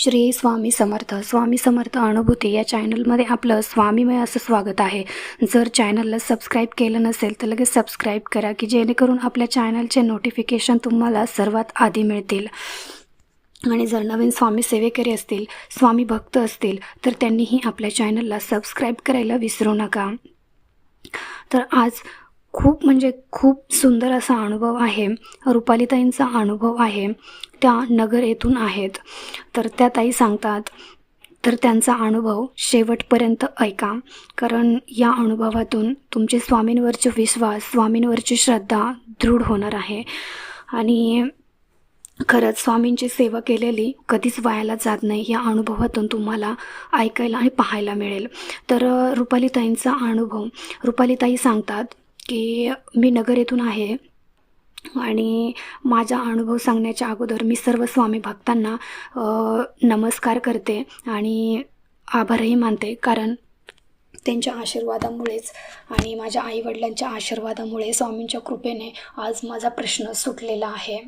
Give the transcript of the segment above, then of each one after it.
श्री स्वामी समर्थ. स्वामी समर्थ अनुभूती या चॅनलमध्ये आपलं स्वामीमय असं स्वागत आहे. जर चॅनलला सबस्क्राईब केलं नसेल तर लगेच सबस्क्राईब करा की जेणेकरून आपल्या चॅनलचे नोटिफिकेशन तुम्हाला सर्वात आधी मिळतील. आणि जर नवीन स्वामी सेवेकरी असतील स्वामी भक्त असतील तर त्यांनीही आपल्या चॅनलला सबस्क्राईब करायला विसरू नका. तर आज खूप म्हणजे खूप सुंदर असा अनुभव आहे. रुपालीताईंचा अनुभव आहे. त्या नगर येथून आहेत. तर त्या ताई सांगतात तर त्यांचा अनुभव शेवटपर्यंत ऐका. कारण या अनुभवातून तुमचे स्वामींवरचे विश्वास स्वामींवरची श्रद्धा दृढ होणार आहे. आणि खरंच स्वामींची सेवा केलेली कधीच वायाला जात नाही. या अनुभवातून तुम्हाला ऐकायला आणि पाहायला मिळेल. तर रुपालीताईंचा अनुभव. रुपालीताई सांगतात की मी नगर येथून आहे आणि माझा अनुभव सांगण्याच्या अगोदर मी सर्व स्वामी भक्तांना नमस्कार करते आणि आभारही मानते. कारण त्यांच्या आशीर्वादामुळेच आणि माझ्या आईवडिलांच्या आशीर्वादामुळे स्वामींच्या कृपेने आज माझा प्रश्न सुटलेला आहे.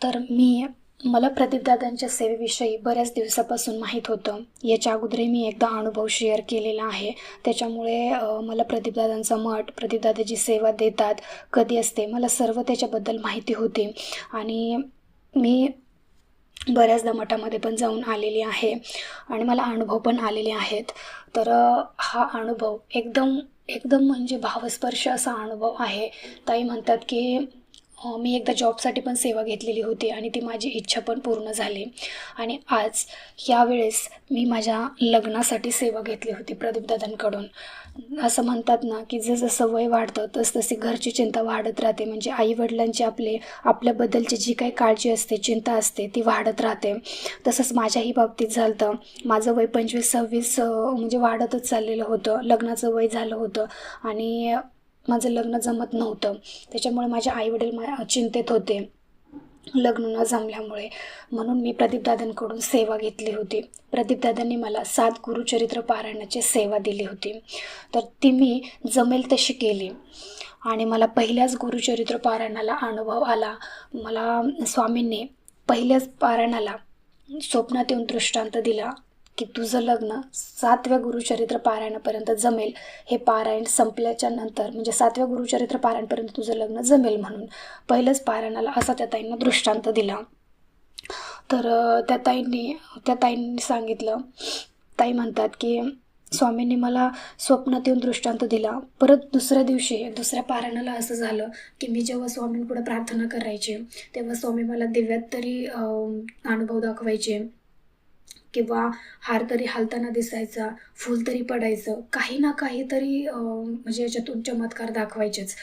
तर मी मला प्रदीपदादांच्या सेवेविषयी बऱ्याच दिवसापासून माहीत होतं. याच्या अगोदरही मी एकदा अनुभव शेअर केलेला आहे. त्याच्यामुळे मला प्रदीपदादांचा मठ प्रदीपदादाची सेवा देतात कधी असते मला सर्व त्याच्याबद्दल माहिती होती. आणि मी बऱ्याचदा मठामध्ये पण जाऊन आलेली आहे आणि मला अनुभव पण आलेले आहेत. तर हा अनुभव एकदम एकदम म्हणजे भावस्पर्श असा अनुभव आहे. ताई म्हणतात की मी एकदा जॉबसाठी पण सेवा घेतलेली होती आणि ती माझी इच्छा पण पूर्ण झाली. आणि आज यावेळेस मी माझ्या लग्नासाठी सेवा घेतली होती प्रदीपदादांकडून. असं म्हणतात ना की जसं वय वाढतं तसतशी घरची चिंता वाढत राहते. म्हणजे आईवडिलांची आपले आपल्याबद्दलची जी काही काळजी असते चिंता असते ती वाढत राहते. तसंच माझ्याही बाबतीत झालं माझं वय पंचवीस सव्वीस म्हणजे वाढतच चाललेलं होतं. लग्नाचं वय झालं होतं. आणि माझं लग्न जमत नव्हतं. त्याच्यामुळे माझे आईवडील मा चिंतेत होते. लग्न न जमल्यामुळे म्हणून मी प्रदीपदादांकडून सेवा घेतली होती. प्रदीपदादांनी मला सात गुरुचरित्र पारायणाची सेवा दिली होती. तर ती मी जमेल तशी केली. आणि मला पहिल्याच गुरुचरित्र पारायणाला अनुभव आला. मला स्वामींनी पहिल्याच पारायणाला स्वप्नात येऊन दृष्टांत दिला. की तुझं लग्न सातव्या गुरुचरित्र पारायणापर्यंत जमेल. हे पारायण संपल्याच्या नंतर म्हणजे सातव्या गुरुचरित्र पारायणपर्यंत तुझं लग्न जमेल म्हणून. पहिलंच पारायणाला असा त्या ताईंना दृष्टांत दिला. तर त्या ताईंनी त्या ताईंनी सांगितलं. ताई म्हणतात की स्वामींनी मला स्वप्नात येऊन दृष्टांत दिला. परत दुसऱ्या दिवशी दुसऱ्या पारायणाला असं झालं की मी जेव्हा स्वामींपुढे प्रार्थना करायचे तेव्हा स्वामी मला दिव्यात तरी अनुभव दाखवायचे. किंवा हार तरी हालताना दिसायचा फूल तरी पडायचं काही ना काहीतरी म्हणजे याच्यातून चमत्कार दाखवायचेच.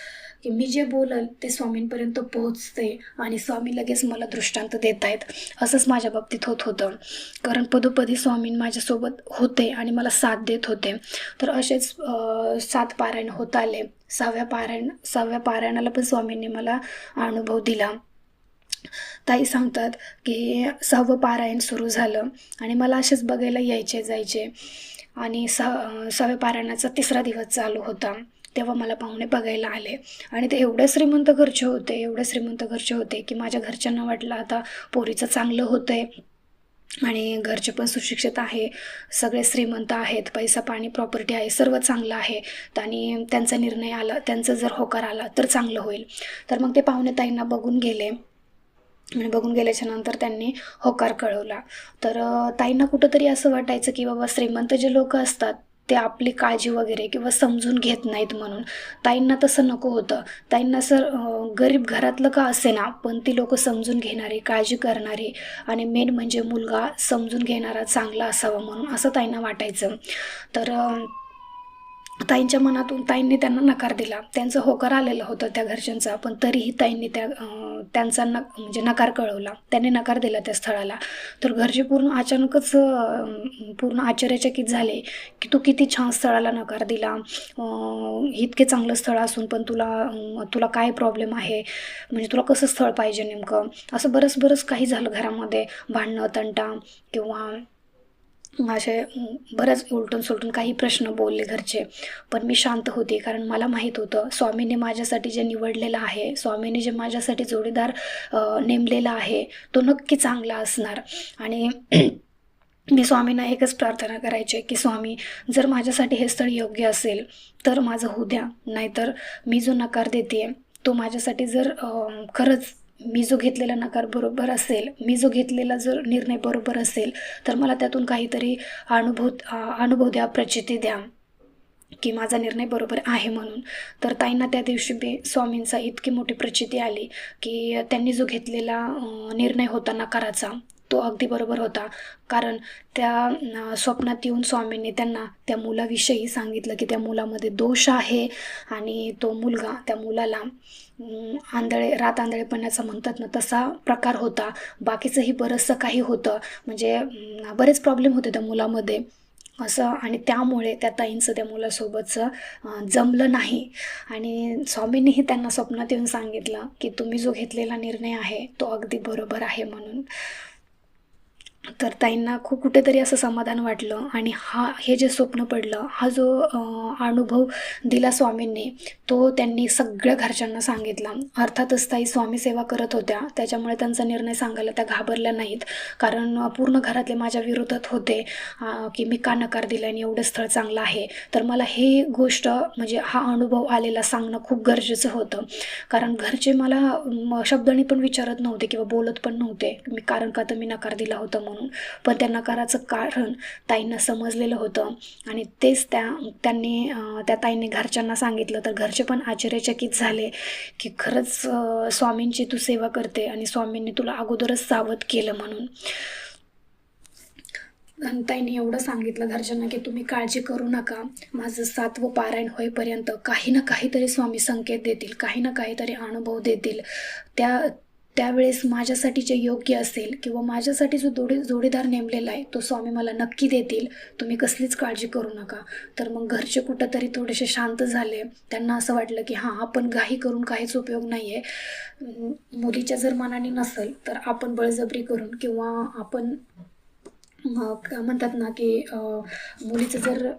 की मी जे बोलल ते स्वामींपर्यंत पोहोचते आणि स्वामी लगेच मला दृष्टांत देत आहेत असंच माझ्या बाबतीत होत होतं. कारण पदोपदी स्वामी माझ्यासोबत होते आणि मला साथ देत होते. तर असेच सात पारायण होत आले. सहाव्या पारायण सहाव्या पारायणाला पण स्वामींनी मला अनुभव दिला. ताई सांगतात की सहावं पारायण सुरू झालं आणि मला असेच बघायला यायचे जायचे. आणि सहा सहाव्या पारायणाचा तिसरा दिवस चालू होता. तेव्हा मला पाहुणे बघायला आले. आणि ते एवढे श्रीमंत घरचे होते एवढे श्रीमंत घरचे होते की माझ्या घरच्यांना वाटलं आता पोरीचं चांगलं होतं आहे आणि घरचे पण सुशिक्षित आहे सगळे श्रीमंत आहेत पैसा पाणी प्रॉपर्टी आहे सर्व चांगलं आहे. त आणि त्यांचा निर्णय आला त्यांचा जर होकार आला तर चांगलं होईल. तर मग ते पाहुणे ताईंना बघून गेले. आणि बघून गेल्याच्यानंतर त्यांनी होकार कळवला. तर ताईंना कुठंतरी असं वाटायचं की बाबा श्रीमंत जे लोक असतात ते आपली काळजी वगैरे किंवा समजून घेत नाहीत म्हणून. ताईंना तसं नको होतं. ताईंना सर गरीब घरातलं का असे ना पण ती लोक समजून घेणारी काळजी करणारी आणि मेन म्हणजे मुलगा समजून घेणारा चांगला असावा म्हणून असं ताईंना वाटायचं. तर ताईंच्या मनातून ताईंनी त्यांना नकार दिला. त्यांचं होकार आलेलं होतं त्या घरच्यांचा. पण तरीही ताईंनी त्या त्यांचा न म्हणजे नकार कळवला. त्यांनी नकार दिला त्या स्थळाला. तर घरचे पूर्ण अचानकच पूर्ण आश्चर्यचकित झाले की तू किती छान स्थळाला नकार दिला. इतके चांगलं स्थळ असून पण तुला तुला काय प्रॉब्लेम आहे? म्हणजे तुला कसं स्थळ पाहिजे नेमकं? असं बरंच बरंच काही झालं घरामध्ये. भांडणं तंटा किंवा असे बरंच उलटून सुलटून काही प्रश्न बोलले घरचे. पण मी शांत होते कारण मला माहीत होतं स्वामीने माझ्यासाठी जे निवडलेलं आहे स्वामीने जे माझ्यासाठी जोडीदार नेमलेला आहे तो नक्की चांगला असणार. आणि मी स्वामींना एकच प्रार्थना करायची की स्वामी जर माझ्यासाठी हे स्थळ योग्य असेल तर माझं होऊ द्या. नाहीतर मी जो नकार देते तो माझ्यासाठी जर खरंच मी जो घेतलेला नकार बरोबर असेल मी जो घेतलेला जर निर्णय बरोबर असेल तर मला त्यातून काहीतरी अनुभव अनुभव द्या प्रचिती द्या. की माझा निर्णय बरोबर आहे म्हणून. तर ताईंना त्या दिवशी बी स्वामींचा इतकी मोठी प्रचिती आली की त्यांनी जो घेतलेला निर्णय होता नकाराचा तो अगदी बरोबर होता. कारण त्या स्वप्नात येऊन स्वामींनी त्यांना त्या मुलाविषयी सांगितलं की त्या मुलामध्ये दोष आहे आणि तो मुलगा त्या मुलाला आंधळे रात आंधळेपणाचा म्हणतात ना तसा प्रकार होता. बाकीचंही बरंचसं काही होतं. म्हणजे बरेच प्रॉब्लेम होते त्या मुलामध्ये. असं आणि त्यामुळे त्या ताईंचं त्या मुलासोबतचं जमलं नाही. आणि स्वामींनीही त्यांना स्वप्नात येऊन सांगितलं की तुम्ही जो घेतलेला निर्णय आहे तो अगदी बरोबर आहे म्हणून. तर ताईंना खूप कुठेतरी असं समाधान वाटलं आणि हा हे जे स्वप्न पडलं हा जो अनुभव दिला स्वामींनी तो त्यांनी सगळ्या घरच्यांना सांगितला. अर्थातच ताई स्वामी सेवा करत होत्या. त्याच्यामुळे त्यांचा निर्णय सांगायला त्या घाबरल्या नाहीत. कारण पूर्ण घरातले माझ्या विरोधात होते की मी का नकार दिला आणि एवढं स्थळ चांगलं आहे. तर मला हे गोष्ट म्हणजे हा अनुभव आलेला सांगणं खूप गरजेचं होतं. कारण घरचे मला शब्दाने पण विचारत नव्हते किंवा बोलत पण नव्हते. मी कारण का तर मी नकार दिला होता म्हणून. पण त्या नकाराचं कारण ताईंना समजलेलं होतं. आणि तेच त्या त्यांनी त्या ताईंनी घरच्यांना सांगितलं. तर घरचे पण आश्चर्यचकित झाले की खरंच स्वामींची तू सेवा करते आणि स्वामींनी तुला अगोदरच सावध केलं म्हणून. आणि ताईने एवढं सांगितलं घरच्यांना की तुम्ही काळजी करू नका. माझं सातवं पारायण होईपर्यंत काही ना काहीतरी स्वामी संकेत देतील काही ना काहीतरी अनुभव देतील. त्या त्यावेळेस माझ्यासाठी जे योग्य असेल किंवा माझ्यासाठी जो जोडी जोडीदार नेमलेला आहे तो स्वामी मला नक्की देतील. तुम्ही कसलीच काळजी करू नका. तर मग घरचे कुठंतरी थोडेसे शांत झाले. त्यांना असं वाटलं की हां आपण घाई करून काहीच उपयोग नाही आहे मुलीच्या जर मनाने नसेल तर आपण बळजबरी करून किंवा आपण मग म्हणतात ना की मुलीचं जर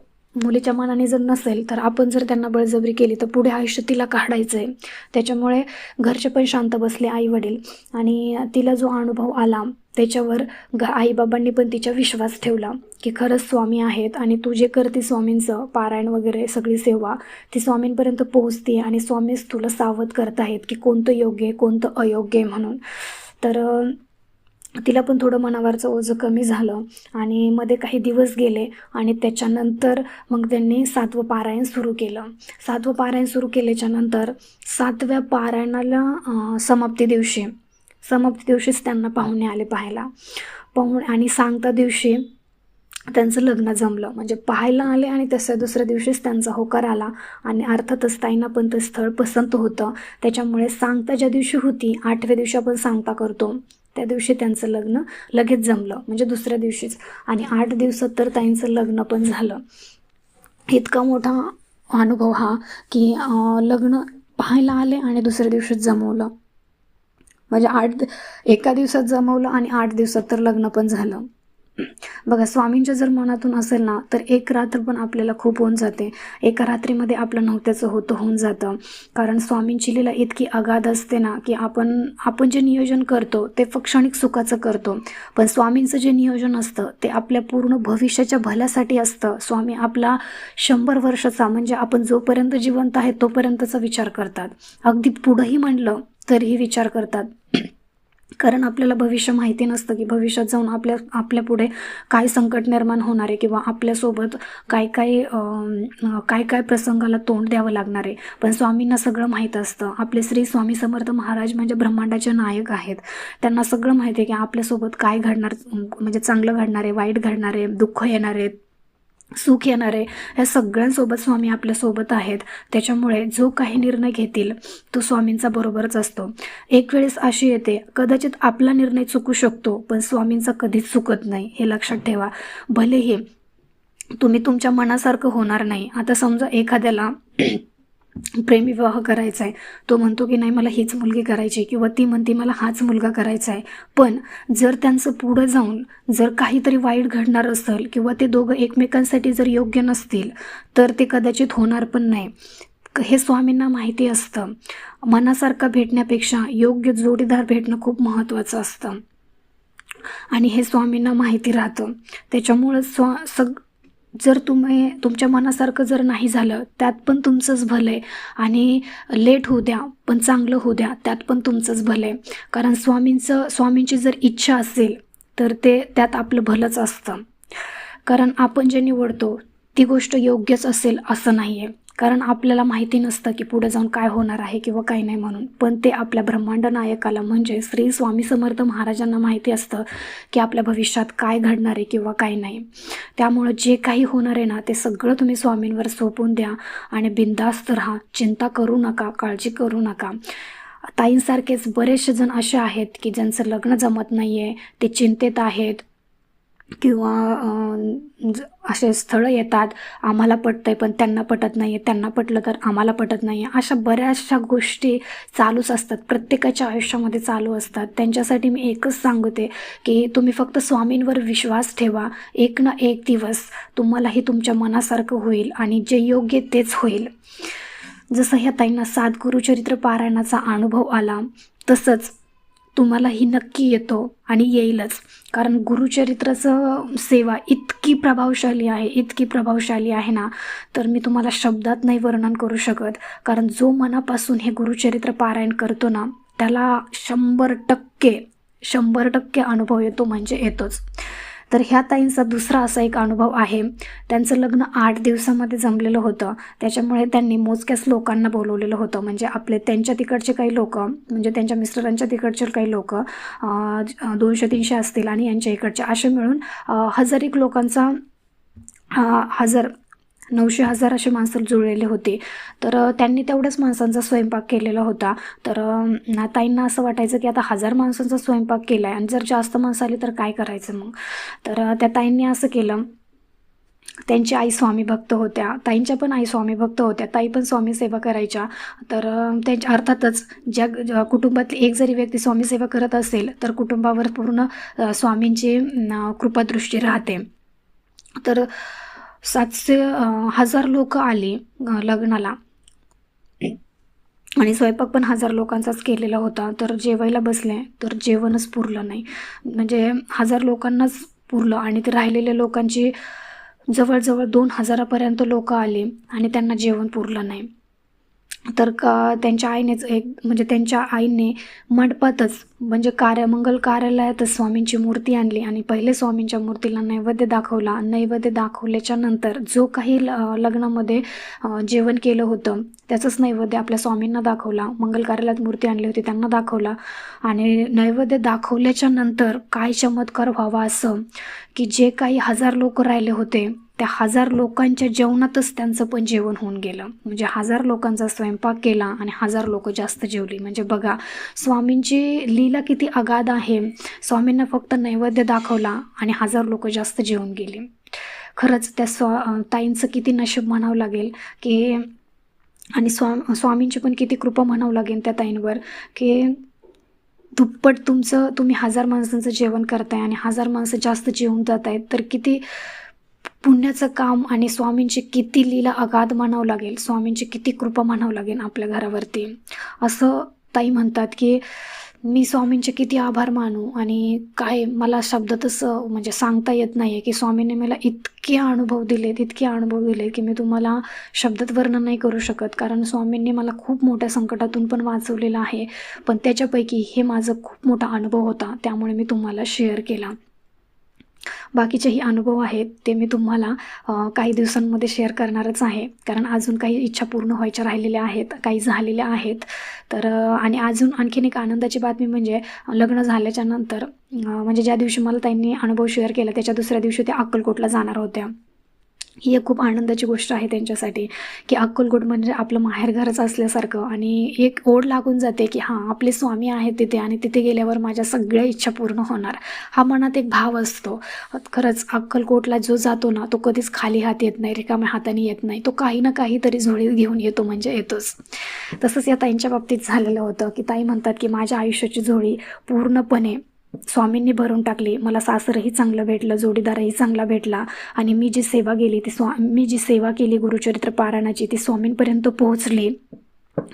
मुलीच्या मनाने जर नसेल तर आपण जर त्यांना बळजबरी केली तर पुढे आयुष्य तिला काढायचं आहे त्याच्यामुळे घरचे पण शांत बसले आई वडील आणि तिला जो अनुभव आला त्याच्यावर ग आईबाबांनी पण तिच्या विश्वास ठेवला की खरंच स्वामी आहेत आणि तू जे करते स्वामींचं पारायण वगैरे सगळी सेवा ती स्वामींपर्यंत पोहोचते आणि स्वामीच तुला सावध करत आहेत की कोणतं योग्य आहे कोणतं अयोग्य आहे म्हणून. तर तिला पण थोडं मनावरचं ओझं कमी झालं आणि मध्ये काही दिवस गेले आणि त्याच्यानंतर मग त्यांनी सातवं पारायण सुरू केलं. सातवं पारायण सुरू केल्याच्यानंतर सातव्या पारायणाला समाप्ती दिवशी समाप्ती दिवशीच त्यांना पाहुणे आले पाहायला. पाहुणे आणि सांगता दिवशी त्यांचं लग्न जमलं. म्हणजे पाहायला आले आणि तसं दुसऱ्या दिवशीच त्यांचा होकार आला आणि अर्थातच ताईंना पण ते स्थळ पसंत होतं. त्याच्यामुळे सांगता ज्या दिवशी होती आठव्या दिवशी आपण सांगता करतो. त्या दिवशी त्यांचं लग्न लगेच जमलं म्हणजे दुसऱ्या दिवशीच. आणि आठ दिवसात तर ताईंचं लग्न पण झालं. इतका मोठा अनुभव हा की लग्न पाहायला आले आणि दुसऱ्या दिवशीच जमवलं. म्हणजे आठ एका दिवसात जमवलं आणि आठ दिवसात तर लग्न पण झालं. बघा स्वामींच्या जर मनातून असेल ना तर एक रात्र पण आपल्याला खूप होऊन जाते. एका रात्रीमध्ये आपलं नव्हत्याचं होतं होऊन जातं. कारण स्वामींची लीला इतकी अगाध असते ना की आपण आपण जे नियोजन करतो ते फक्त क्षणिक सुखाचं करतो. पण स्वामींचं जे नियोजन असतं ते आपल्या पूर्ण भविष्याच्या भल्यासाठी असतं. स्वामी आपला शंभर वर्षाचा म्हणजे आपण जोपर्यंत जिवंत आहे तोपर्यंतचा विचार करतात. अगदी पुढंही म्हणलं तरीही विचार करतात. कारण आपल्याला भविष्य माहिती नसतं की भविष्यात जाऊन आपल्या आपल्या पुढे काय संकट निर्माण होणार आहे किंवा आपल्यासोबत काय काय काय काय प्रसंगाला तोंड द्यावं लागणार आहे. पण स्वामींना सगळं माहीत असतं. आपले श्री स्वामी समर्थ महाराज म्हणजे ब्रह्मांडाचे नायक आहेत. त्यांना सगळं माहिती आहे की आपल्यासोबत काय घडणार म्हणजे चांगलं घडणार आहे वाईट घडणार आहे दुःख येणार आहे सुख येणार आहे. ह्या सगळ्यांसोबत स्वामी आपल्यासोबत आहेत. त्याच्यामुळे जो काही निर्णय घेतील तो स्वामींचा बरोबरच असतो. एक वेळेस अशी येते कदाचित आपला निर्णय चुकू शकतो पण स्वामींचा कधीच चुकत नाही. हे लक्षात ठेवा. भलेही तुम्ही तुमच्या मनासारखं होणार नाही. आता समजा एखाद्याला प्रेमविवाह करायचा आहे तो म्हणतो की नाही मला हीच मुलगी करायची किंवा ती म्हणते मला हाच मुलगा करायचा आहे पण जर त्यांचं पुढं जाऊन जर काहीतरी वाईट घडणार असेल किंवा ते दोघं एकमेकांसाठी जर योग्य नसतील तर ते कदाचित होणार पण नाही. क- हे स्वामींना माहिती असतं. मनासारखं भेटण्यापेक्षा योग्य जोडीदार भेटणं खूप महत्त्वाचं असतं. आणि हे स्वामींना माहिती राहतं. त्याच्यामुळं स्वा सग जर तुम्ही तुमच्या मनासारखं जर नाही झालं त्यात पण तुमचंच भलं आहे. आणि लेट होऊ द्या पण चांगलं होऊ द्या त्यात पण तुमचंच भलं आहे. कारण स्वामींचं स्वामींची जर इच्छा असेल तर ते त्यात आपलं भलंच असतं. कारण आपण जे निवडतो ती गोष्ट योग्यच असेल असं नाही आहे कारण आपल्याला माहिती नसतं की पुढे जाऊन काय होणार आहे किंवा काय नाही म्हणून. पण ते आपल्या ब्रह्मांड नायकाला म्हणजे श्री स्वामी समर्थ महाराजांना माहिती असतं की आपल्या भविष्यात काय घडणार आहे किंवा काय नाही. त्यामुळं जे काही होणार आहे ना ते सगळं तुम्ही स्वामींवर सोपून द्या आणि बिंदास्त राहा. चिंता करू नका काळजी करू नका. ताईंसारखेच बरेचसे जण असे आहेत की ज्यांचं लग्न जमत नाही आहे ते चिंतेत आहेत किंवा ज- असे स्थळं येतात आम्हाला पटतंय पण त्यांना पटत नाही आहे त्यांना पटलं तर आम्हाला पटत नाही आहे अशा बऱ्याचशा गोष्टी चालूच असतात प्रत्येकाच्या आयुष्यामध्ये चालू असतात. त्यांच्यासाठी मी एकच सांगते की तुम्ही फक्त स्वामींवर विश्वास ठेवा. एक ना एक दिवस तुम्हालाही तुमच्या मनासारखं होईल आणि जे योग्य तेच होईल. जसं ह्या ताईंना सात गुरुचरित्र पारायणाचा अनुभव आला तसंच तुम्हालाही नक्की येतो आणि येईलच. कारण गुरुचरित्राचं सेवा इतकी प्रभावशाली आहे इतकी प्रभावशाली आहे ना तर मी तुम्हाला शब्दात नाही वर्णन करू शकत. कारण जो मनापासून हे गुरुचरित्र पारायण करतो ना त्याला शंभर टक्के शंभर टक्के अनुभव येतो म्हणजे येतोच. तर ह्या ताईंचा दुसरा असा एक अनुभव आहे. त्यांचं लग्न आठ दिवसामध्ये जमलेलं होतं. त्याच्यामुळे त्यांनी मोजक्याच लोकांना बोलवलेलं होतं. म्हणजे आपले त्यांच्या तिकडचे काही लोक म्हणजे त्यांच्या मिस्टरांच्या तिकडचे काही लोक दोनशे तीनशे असतील आणि यांच्या इकडचे. असे मिळून अं, हजार एक लोकांचा हजर नऊशे हजार असे माणसं जुळलेले होते. तर त्यांनी तेवढ्याच माणसांचा स्वयंपाक केलेला होता. तर ताईंना असं वाटायचं की आता हजार माणसांचा स्वयंपाक केला आहे आणि जर जास्त माणसं आली तर काय करायचं मग? तर त्या ताईंनी असं केलं. त्यांची आई स्वामी भक्त होत्या. ताईंच्या पण आई स्वामी भक्त होत्या. ताई पण स्वामी सेवा करायच्या. तर त्यांच्या अर्थातच ज्या कुटुंबातली एक जरी व्यक्ती स्वामी सेवा करत असेल तर कुटुंबावर पूर्ण स्वामींची कृपादृष्टी राहते. तर सातशे हजार लोक आली लग्नाला. आणि स्वयंपाक पण हजार लोकांचाच केलेला होता. तर जेवायला बसले तर जेवणच पुरलं नाही. म्हणजे हजार लोकांनाच पुरलं आणि ते राहिलेल्या लोकांची जवळजवळ दोन हजारापर्यंत लोक आले आणि त्यांना जेवण पुरलं नाही. तर का त्यांच्या आईनेच एक म्हणजे त्यांच्या आईने मंडपातच म्हणजे कार्य मंगल कार्यालयातच स्वामींची मूर्ती आणली आणि पहिले स्वामींच्या मूर्तीला नैवेद्य दाखवला. नैवेद्य दाखवल्याच्या नंतर जो काही ल लग्नामध्ये जेवण केलं होतं त्याचंच नैवेद्य आपल्या स्वामींना दाखवला. मंगल कार्यालयात मूर्ती आणली होती त्यांना दाखवला. आणि नैवेद्य दाखवल्याच्या नंतर काय चमत्कार व्हावा असं की जे काही हजार लोक राहिले होते त्या हजार लोकांच्या जेवणातच त्यांचं पण जेवण होऊन गेलं. म्हणजे हजार लोकांचा स्वयंपाक केला आणि हजार लोक जास्त जेवली. म्हणजे बघा स्वामींची लीला किती अगाध आहे. स्वामींना फक्त नैवेद्य दाखवला आणि हजार लोक जास्त जेवून गेली. खरंच त्या स्वा ताईंचं किती नशीब म्हणावं लागेल की आणि स्वा स्वामींची पण किती कृपा म्हणावं लागेल त्या ताईंवर की दुप्पट तुमचं तुम्ही हजार माणसांचं जेवण करताय आणि हजार माणसं जास्त जेवून जात आहेत तर किती पुण्याचं काम आणि स्वामींची किती लीला अगाध म्हणावं लागेल स्वामींची किती कृपा म्हणावं लागेल आपल्या घरावरती. असं ताई म्हणतात की मी स्वामींचे किती आभार मानू आणि काय मला शब्दातच म्हणजे सांगता येत नाही आहे की स्वामींनी मला इतके अनुभव दिलेत इतके अनुभव दिले की मी तुम्हाला शब्दात वर्णन नाही करू शकत. कारण स्वामींनी मला खूप मोठ्या संकटातून पण वाचवलेलं आहे. पण त्याच्यापैकी हे माझं खूप मोठा अनुभव होता. त्यामुळे मी तुम्हाला शेअर केला. बाकीचेही अनुभव आहेत ते मी तुम्हाला काही दिवसांमध्ये शेअर करणारच आहे. कारण अजून काही इच्छा पूर्ण व्हायच्या राहिलेल्या आहेत काही झालेल्या आहेत. तर आणि अजून आणखीन एक आनंदाची बातमी म्हणजे लग्न झाल्याच्यानंतर म्हणजे ज्या दिवशी मला त्यांनी अनुभव शेअर केला त्याच्या दुसऱ्या दिवशी त्या अक्कलकोटला जाणार होत्या. ही एक खूप आनंदाची गोष्ट आहे त्यांच्यासाठी की अक्कलकोट म्हणजे आपलं माहेरघरच असल्यासारखं आणि एक ओढ लागून जाते की हां आपले स्वामी आहेत तिथे आणि तिथे गेल्यावर माझ्या सगळ्या इच्छा पूर्ण होणार. हा मनात एक भाव असतो. खरंच अक्कलकोटला जो जातो ना तो कधीच खाली हात येत नाही रिकाम्या हाताने येत नाही. तो काही ना काहीतरी झोळीत घेऊन येतो म्हणजे येतोच. तसंच या ताईंच्या बाबतीत झालेलं होतं की ताई म्हणतात की माझ्या आयुष्याची झोळी पूर्णपणे स्वामींनी भरून टाकली. मला सासरही चांगलं भेटलं जोडीदारही चांगला भेटला आणि मी जी सेवा केली ती स्वा मी जी सेवा केली गुरुचरित्र पारायणाची ती स्वामींपर्यंत पोहोचली.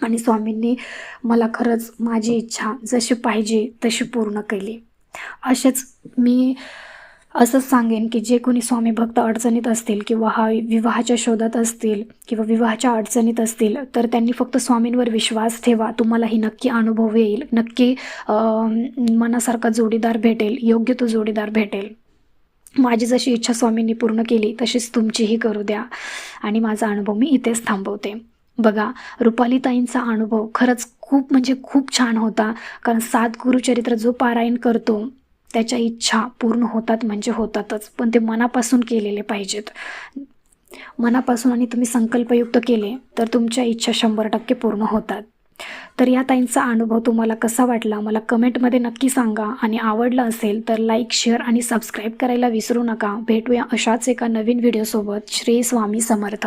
आणि स्वामींनी मला खरंच माझी इच्छा जशी पाहिजे तशी पूर्ण केली. असेच मी असंच सांगेन की जे कोणी स्वामी भक्त अडचणीत असतील किंवा हा विवाहाच्या शोधात असतील किंवा विवाहाच्या अडचणीत असतील तर त्यांनी फक्त स्वामींवर विश्वास ठेवा. तुम्हालाही नक्की अनुभव येईल. नक्की मनासारखा जोडीदार भेटेल. योग्य तो जोडीदार भेटेल. माझी जशी इच्छा स्वामींनी पूर्ण केली तशीच तुमचीही करू द्या. आणि माझा अनुभव मी इथेच थांबवते. बघा रुपालीताईंचा अनुभव खरंच खूप म्हणजे खूप छान होता. कारण सात गुरुचरित्र जो पारायण करतो त्याच्या इच्छा पूर्ण होतात म्हणजे होतातच. पण ते मनापासून केलेले पाहिजेत. मनापासून आणि तुम्ही संकल्पयुक्त केले तर तुमच्या इच्छा शंभर टक्के पूर्ण होतात. तर या ताईंचा अनुभव तुम्हाला कसा वाटला? मला कमेंटमध्ये नक्की सांगा. आणि आवडला असेल तर लाईक शेअर आणि सबस्क्राईब करायला विसरू नका. भेटूया अशाच एका नवीन व्हिडिओसोबत. श्री स्वामी समर्थ.